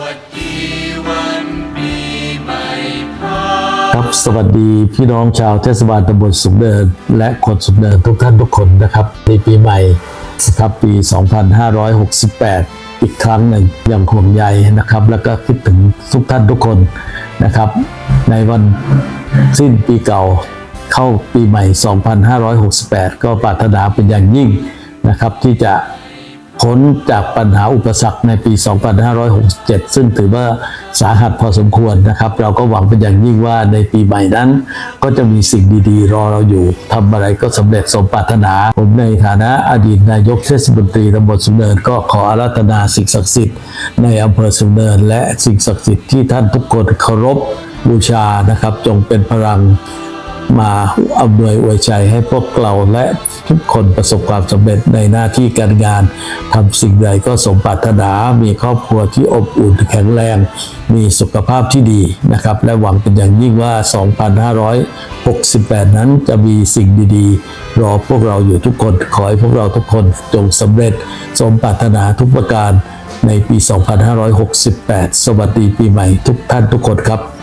วัสดีวันปีใหม่พระครับสวัสดีพี่น้องชาวเทศบาลตำบลสุขเนิน และคนสุขเนินทุกท่านทุกคนนะครับในปีใหม่นะครับปี 2568 อีกครั้งหนึ่งยังห่วงใยนะครับ แล้วก็คิดถึงทุกท่านทุกคนนะครับ ในวันสิ้นปีเก่าเข้าปีใหม่ 2568 ก็ปรารถนาเป็นอย่างยิ่งนะครับที่จะ พ้นจากปัญหาอุปสรรคในปี 2567 ซึ่งถือว่าสาหัสพอสมควรนะครับ เราก็หวังเป็นอย่างยิ่งว่าในปีใหม่นั้น ก็จะมีสิ่งดีๆ รอเราอยู่ทำอะไรก็สำเร็จสมปรารถนา ผมในฐานะอดีตนายกเทศมนตรีตำบลสุนเนินก็ขออาราธนาสิ่งศักดิ์สิทธิ์ในอำเภอสุนเนินและสิ่งศักดิ์สิทธิ์ที่ท่านทุกคนเคารพบูชานะครับ จงเป็นพลัง มาอำนวยอวยใจให้พวกเราและทุกคนประสบความสำเร็จในหน้าที่การงานทำสิ่งใดก็สมปรารถนา มีครอบครัวที่อบอุ่นแข็งแรง มีสุขภาพที่ดีนะครับ และหวังเป็นอย่างยิ่งว่า 2568 นั้นจะมีสิ่งดีๆ รอพวกเราอยู่ทุกคน ขอให้พวกเราทุกคนจงสำเร็จ สมปรารถนาทุกประการในปี 2568 สวัสดีปีใหม่ทุกท่านทุกคนครับ